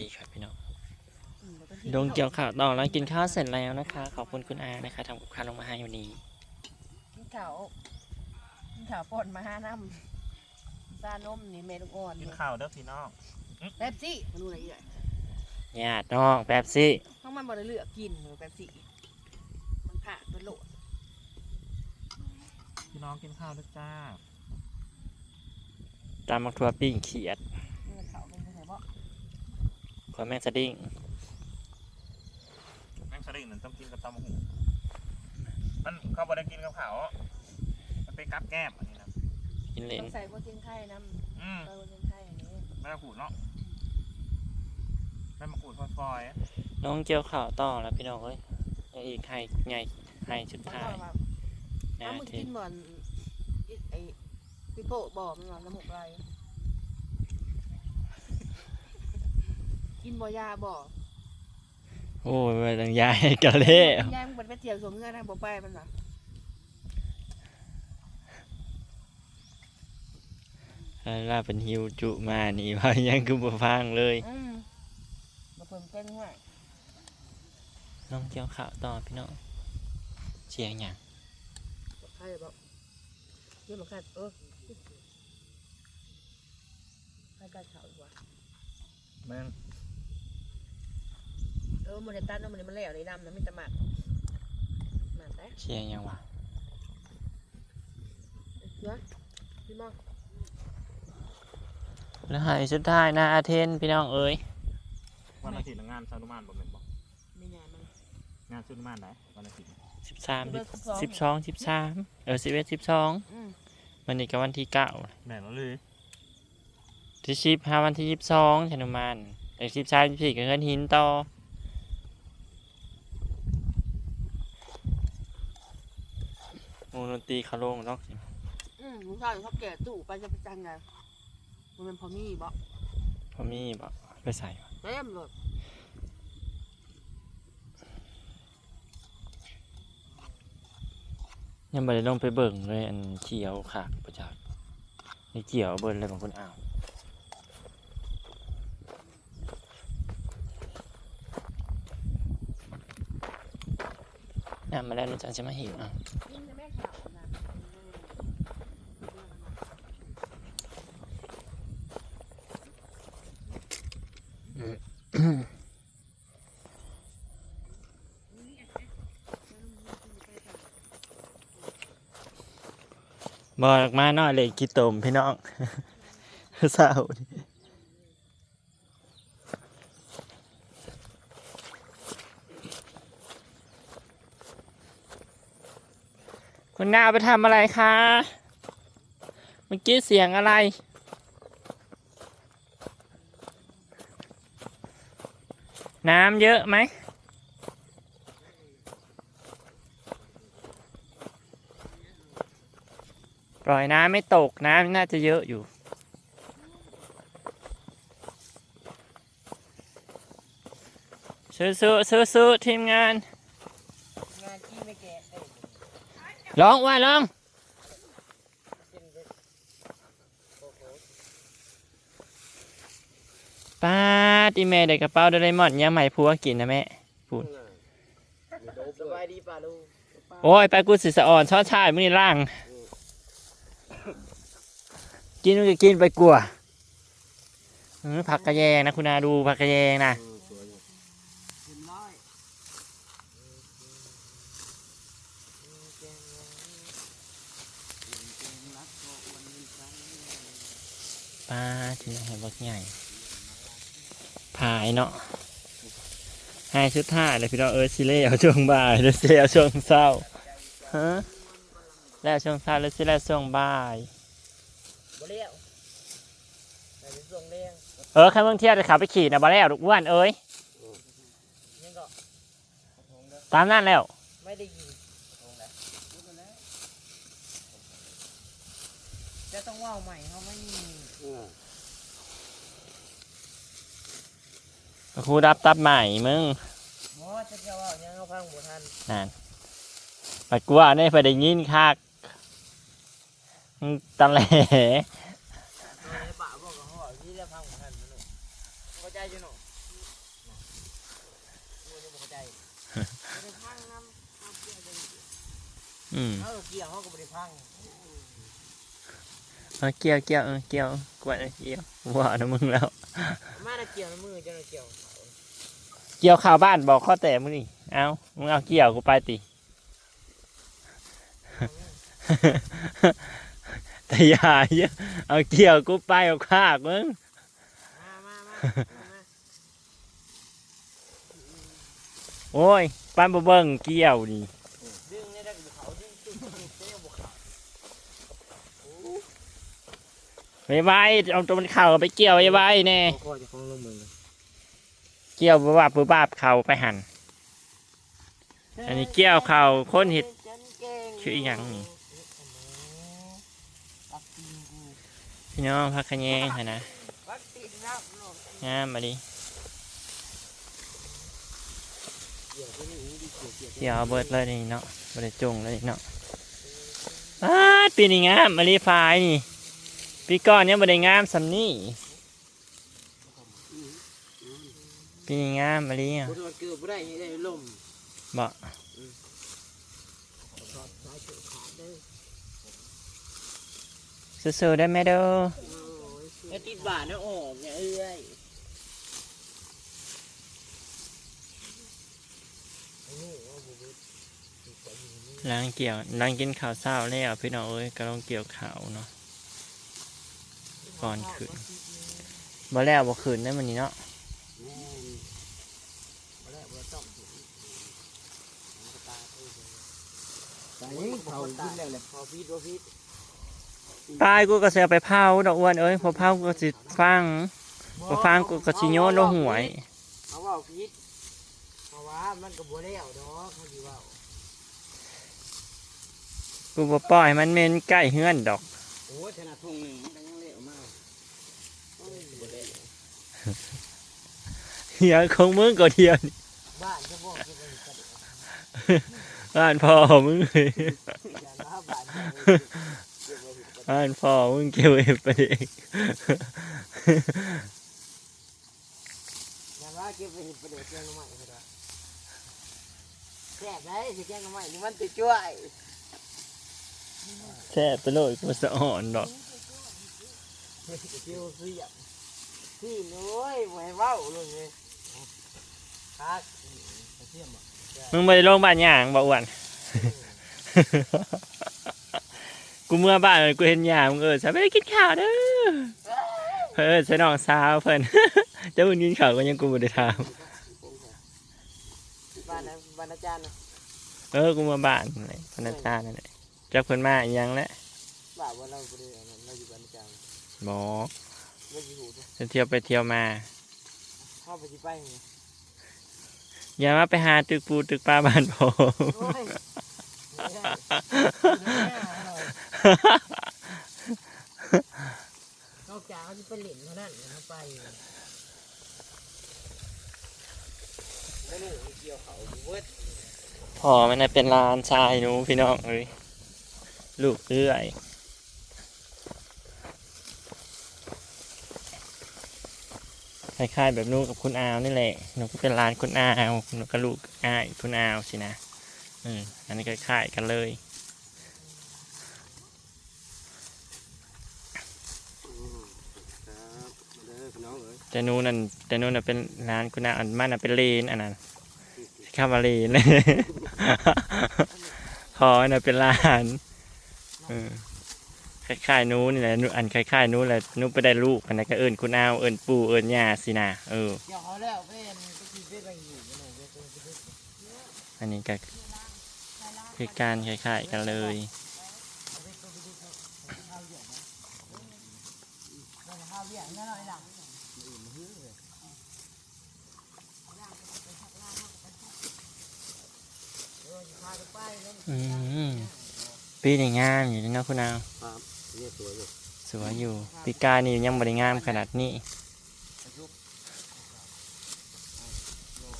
ดีครับพี่น้องอืมแล้วก็ดงเกี่ยวข่าวต่อแล้วกินข้าวเสร็จแล้วนะคะ ขอบคุณคุณอานะคะทำกับข้าวลงมาให้วันนี้กินข้าวกินข้าวป่นมาห้าน้ำซานมนี่เมลูกอ่อนกินนี่ข้าวเด้อพี่น้องแป๊บซี่มันดูอะไรอีกอะญาติน้องแป๊บซี่เพราะมันบ่ได้เลือกกินหรือแป๊บซี่มันผ่านมันโหลดพี่น้องกินข้าวเด้อจ้าตามมักทัวปิ้งเขียด มันเขาเป็นไงบ่ ขวแม่งสดิ้งแม่งสลิงนั่นต้องกินกับตำบักหูมันเขาบ่ได้กินกับข้าวมันเป็นกับแก้มอันนี้นะกินเลต้นองใส่โปรตีนไข่น้อืมำใส่โปรตีนไข่อันนี้ไม่ต้องขูดเนาะไม่มาขูดฟอยๆน้องเกี่ยวข่าวต่อแล้วพี่น้องเอ้ยยังอีกให้ไงให้ชุดมันท้าก็ยว่านะน้ำมึงที่กินเหมือนไอ้พี่โป้บอกมันว่าน้ำหมกไร กินบ่ยาบ่โอ้ยไปตังยายกะเล่ยายมึงเป็นไปเที่ยวสวมเงื่อนนะบ่ไปมันน่ะลาเป็นฮิวจุมานี่ว่ายังคือบ่ฟังเลยอืมมาเพิ่มเต้นให้น้องเกี่ยวข่าวต่อพี่น้องเชียงหยังบอกใครบอกเรื่องบอกใครเออใครการข่าวอีกว่าแม่ง เออมันจะตันมันมันแล้วในดำนะมิตรหมักหมักได้เชียงหยังวะเยอะพี่มองแล้วให้ชุดท้ายหนาอาเทนพี่น้องเอ้ยวันอาทิตย์น่ะงานซานุมานบ่แม่นบ่ไม่งานมันงานซานุมานไหนวันอาทิตย์สิบสาม12สิบสองสิบสามเออสิบเอ็ดสิบสองอืมวันนี้ก็วันที่เก้าแม่นแล้วเลยที่สิบห้าวันที่ยี่สิบสองชนุมานเอกสิบสามสิบสี่ก็เงินหินต่อวงดน ตรีเขาลงเนาะอืมลุงชายเขาแก่ตู้ไปจะไปจังไงมันเป็นพอมีบ่พอมีบอกไปใส่วะเต็มเลยยังไม่ได้ลงไปเบิ่งเลยอันเขียวขากประจักษ์นี่เกี่ยวเบิ่งเลยของคุณอ้าวน้ำมาแล้วหนูจังจะมาหิวอะ กินแต่แม่ข่าวนะ บอกมาหน่อยเลยกี่ตมพี่น้องเศร้าคุณนาไปทำอะไรคะ เมื่อกี้เสียงอะไร น้ำเยอะไหม ปล่อยน้ำไม่ตกน้ำน่าจะเยอะอยู่ สู้สู้สู้สู้ๆทีมงาน งานที่ไม่แก่เอ้ยร้องว่าร้อง ป้า ตีแม่ได้กระเป๋าโดเรมอนยังใหม่ผัวกินนะแม่สบายดีป่าลูกโอ้ยไปกูสิสะอ่อนช้อนชายมึงนี่ล่าง กินมึงก็กินไปกลัวเออผักกระแยงนะคุณอาดูผักกระแยงนะสวยอยู่เรียบร้อยป้าที่ไหนบักใหญ่ ผายเนาะให้ชุดท่าเลยพี่น้องเออซิเล่เอาช่วงบ่ายแล้วซิเล่เอาช่วงเศร้าฮะแล้วช่วงเศร้าแล้วซิเล่ช่วงบ่ายบ่เลี้ยวแต่เป็นส่งเลี้ยงเออข้าเมืองเที่ยวจะขับไปขี่นะบ่แล้วลูกอ้วนเอ้ยยังก็ตามนั่นแล้วไม่ได้ยินตรงไหนจะต้องว่าวใหม่เขาไม่มี ครูรับตับใหม่มึงหมอจะเจ้าว่ายังเขาพังบ่ทันนั่นปัดกลัวเนี่ยไปได้ยินคักมึงตะแหลเอาในป่าบอกกับเขาว่าที่แล้วพังบ่ทันนะลูกเข้าใจอยู่เนาะใจบ่ได้พังน้ำเอาเกี่ยวเลยอืมเอาเกี่ยวเขาก็บ่ได้พังเอาเกี่ยวเกี่ยวเออเกี่ยวกวาดเกี่ยวว่านะมึงแล้ว มาได้เกี่ยวในมือเจ้าหน้าเกี่ยวเกี่ยวข่าวบ้านบอกข้อแต่มึงนี่เอามึงเอาเกี่ยวกูไปติ แต่อย่าเยอะเอาเกี่ยวกูไปเอาคากมึงมามามามาโอ้ยป้านบ่เบิ่งเกี่ยวนี่ ดึงนี่ได้กับเขาดึงตึ้งตึ้งเต้บ่ขาด ไม่ไหวเอาตัวมันเข่าไปเกี่ยวไอ้ไว้แน่คอจะคล้องลงมือเกี่ยวบ่ว่าปืบาบเข่าไปหันอันนี้เกี่ยวเข่าคนเห็ดชื่ออีหยังนี่ปักตีนกูพี่น้องพักขะแยงค่ะนะปักตีนนับโลกงามมาดิเกี่ยวที่นี่ดีเกี่ยวเกี่ยวเกี่ยวเอาเบิดเลยนี่เนาะบ่ได้จงเลยเนาะอ้าดปีนี้งามมาลีฟายนี่ ปีก่อนยังบ่ได้งามสำนี่ปีนี้งามมาลีอะบ่โดนเกือบบ่ได้ได้ลมบ่ถอดสายเชือกขาดเด้อสู้ๆได้ไหมเด้อไอ้ติดบาทนะออกเนี่ยเอ้ยไอ้นี่ว่าบ่เบิดล้างเกี่ยวล้างกินข้าวเช้าแล้วพี่น้องเอ้ยก็ลองเกี่ยวข้าวเนาะ ก่อนขึ้นบ่แล้วบ่ขึ้นได้มันนี่เนาะแม่นบ่ได้บ่ต้องถูก็เลยตายนี่เขาะพอฟีดบ่ฟีดปลายกูก็สิเอาไปเผาดอกอ้วนเอ้ยพอเผากูก็สิฟังพอฟังกูก็สิโยนลงหวยเอาว่าฟีดเพราะว่ามันก็บ่แล้วดอกเขาสิว่ากูบ่ปล่อยมันเมนใกล้เฮือนดอกโอ้ยขนาดทงหนึ่งมันก็ยังเละมากโอ้ยบ่ได้ เฮียของมึงก็เดียวนี่บ้านจะบอกจะไปกันบ้านพ่อมึงเลยอย่ามาบ้านจะไปเก็บไว้เห็นกันบ้านพ่อมึงเกี่ยวเอฟไปเองอย่ามาเก็บไว้เห็นประเดี๋ยวแจ้งน้ำใหม่ก็ได้แซ่บได้สิแจ้งน้ำใหม่นี่มันติดช่วยแช่ไปเลยกูสะอ่อนดอกเกี่ยวเสียบที่น้อยไว้เว้าเลย ไงคักเสียมอะมึงไปโรงพยาบาลย่างบ่อ้วน กูเมื่อบ้านกูเห็นย่างมึงเออฉันไม่ได้กินข้าวเด้อเออฉันน้องสาวเพิ่น เจ้ามึงกินข้าวก็ยังกูบ่ได้ถามบ้านนะบ้านอาจารย์นะเออกูมาบ้านนั่นแหละพนักงานนั่นแหละจักเพิ่นมาอีหยังแล้วบ้านว่าเราบ่ได้อันนั้นเราอยู่บ้านอาจารย์บ่เราอยู่หูด้วยจะเที่ยวไปเที่ยวมาเข้าไปที่ไปไง อย่ามาไปหาตึกปูตึกปลาบ้านผมโอ้ยไม่ได้นอกจากเขาจะไปเล่นเท่านั้นเขาไปไม่รู้เกี่ยวเขาเวิร์ดพ่อมันเป็นลานชายหนูพี่น้องเอ้ยลูกเอื้อย คล้ายๆแบบนู้นกับคุณอาวนี่แหละหนูก็เป็นลานคุณอาวหนูก็ลูกอ้ายคุณอาวสินะอืมอันนี้คล้ายๆกันเลยครับเด้อพี่น้องเอ้ยแต่หนูนั่นแต่หนูน่ะเป็นลานคุณอาวอันมันน่ะเป็นเลนอันนั้นข้ามาเลนเลยพอน่ะเป็นลานเออ คล้ายๆนู้นี่แหละนู้อันคล้ายๆนู้นแหละนู้ไปได้ลูกอันนั้นก็เอิญคุณอาวเอิญปู่เอิญย่าสินะเอออันนี้ก็คือการคล้ายๆกันเลยข้าวเบี้ยนั่นหน่อยหลังอืมปีนี้งามอยู่นะคุณอาว นี่สวยอยู่สวยอยู่ปีกานี่ยังบริงามขนาดนี้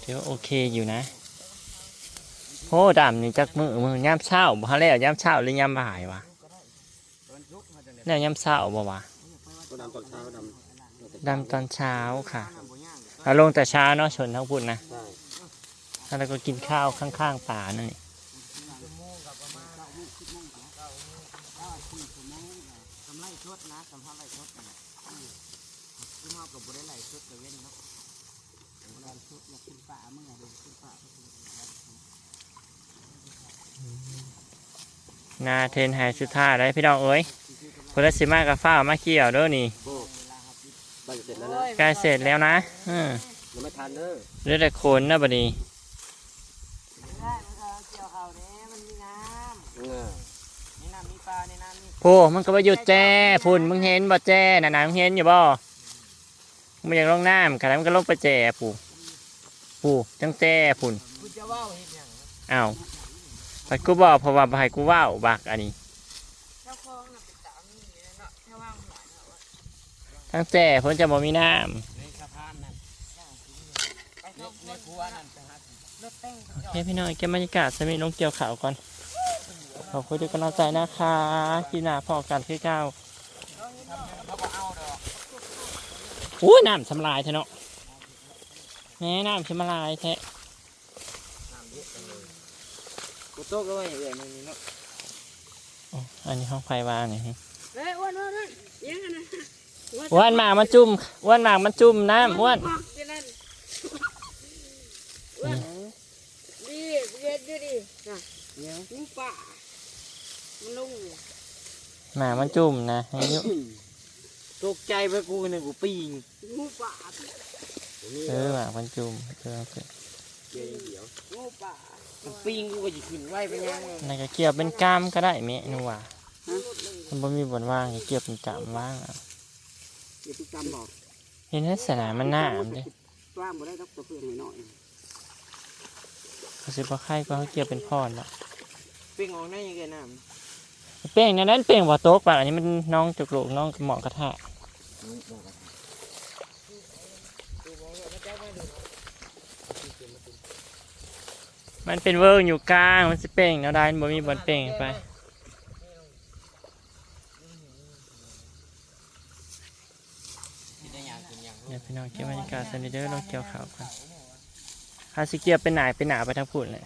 เดี๋ยวาโอเคอยู่นะโอ้ดำนี่จักมือมือย่ามเช้าบ่ฮะแล้วย่ามเช้าหรือย่ามบ่ายวะแล้วย่ามเช้าบ่วะก็ดำตอนเช้าดดำตอนเช้าค่ะเอาลงแต่เช้าเนาะชนทั้งพุ่นนะำใช่แล้วก็กินข้าวข้างๆป่านั่นนี่ชั่วโมงกับประมาณเก้าโมงสิบโมงเนาะเก้าโมงเก้าสี่ชั่วโมงน่ะทำไรชดนะทำไรชดนั่นแหละที่ เฮากับบริไลชดกับเว้นเนาะบริไลชดอยากขึ้นป่าเมื่อเดินขึ้นป่าก็คือนาเทนไฮสุดท้ายได้พี่น้องเอ้ยพลสิมากับฟ้าวมาเกี่ยวเด้อนี่บ้านเสร็จแล้วนะใกล้เสร็จแล้วนะเออยังไม่ทันเด้อเหลือแต่โคนนะบัดนี้ได้มันก็เกี่ยวเขาเนี่ยมันมีน้เออำมีน้ำมีปลาในน้ำมีโอ้มันก็ไปหยุดแจ้พุ่นมึงเห็นบ่แจ้น่ะนะมึงเห็นอยู่บ่ มึงอยากลงน้ำขนาดมันก็ลงไปแจ้ปู่ปู่จังแจ้พุ่นอ้าวไปกูบอกเพราะว่าบ่ให้กูว้าวบักอันนี้ทั้งแจ้เพิ่นจะบ่มีน้ำโอเคพี่น้องเก็บบรรยากาศสมิลงเกี่ยวขาวก่อนขอบคุณทุกกำลังใจนะคะที่นาพอกันคือเก้า อาดอกอู้น้ำสำลายแท้เนาะแม่น้ำสำลายแท้กูโต๊ะก็ไว้เลยนี่เนาะอ๋ออันนี้ห้องไฟวางนี่เฮ้ยอ้วนอ้วนอ้วนยังไงนะอ้วนหมากมันจุ่มอ้วนหมากมันจุ่มน้ำอ้วนจะนั่นอ้วนดีเรียนดูดิน่ะเนี่ยงูป่ามันลงอยู่หมากมันจุ่มนะให้ยุ ตกใจไปกูเนี่ยกูปีงงูป่าเออหมากมันจุ่มเออโอเคเดี๋ยวเดี๋ยวงูป่ามันปีงกูก็จะขึ้นไว้ไปยังเลยในกระเกี่ยวเป็นกล้ามก็ได้เมนูว่ะมันบ่มีบนว่างกระเกี่ยวเป็นกล้ามว่างอะเดี๋ยวพี่จำบอกเห็นลักษณะมันหน้ามเด้ว่างบ่ได้ดอกตัวเพื่อนหน่อยเขาสิบ่ไข่ก็เขาเกี่ยวเป็นพรละๆปิ้งออกได้ยังไงน้ำเป้งในนั้นเป้งบ่โต๊กป่ะอันนี้มันน้องจุกโลกน้องเหมาะกระทะ มันเป็นเวิร์กอยู่กลาง มันสิเป้งเนาะได้มันบ่มีบอลเป้งไปกินได้ยังกินยังเดี๋ยวพี่น้องเก็บบรรยากาศสนิเดอร์ลงเกี่ยวข่าวกันฮาสิเกียเป็นหนายเป็นหนาไปทั้งพุ่นเลย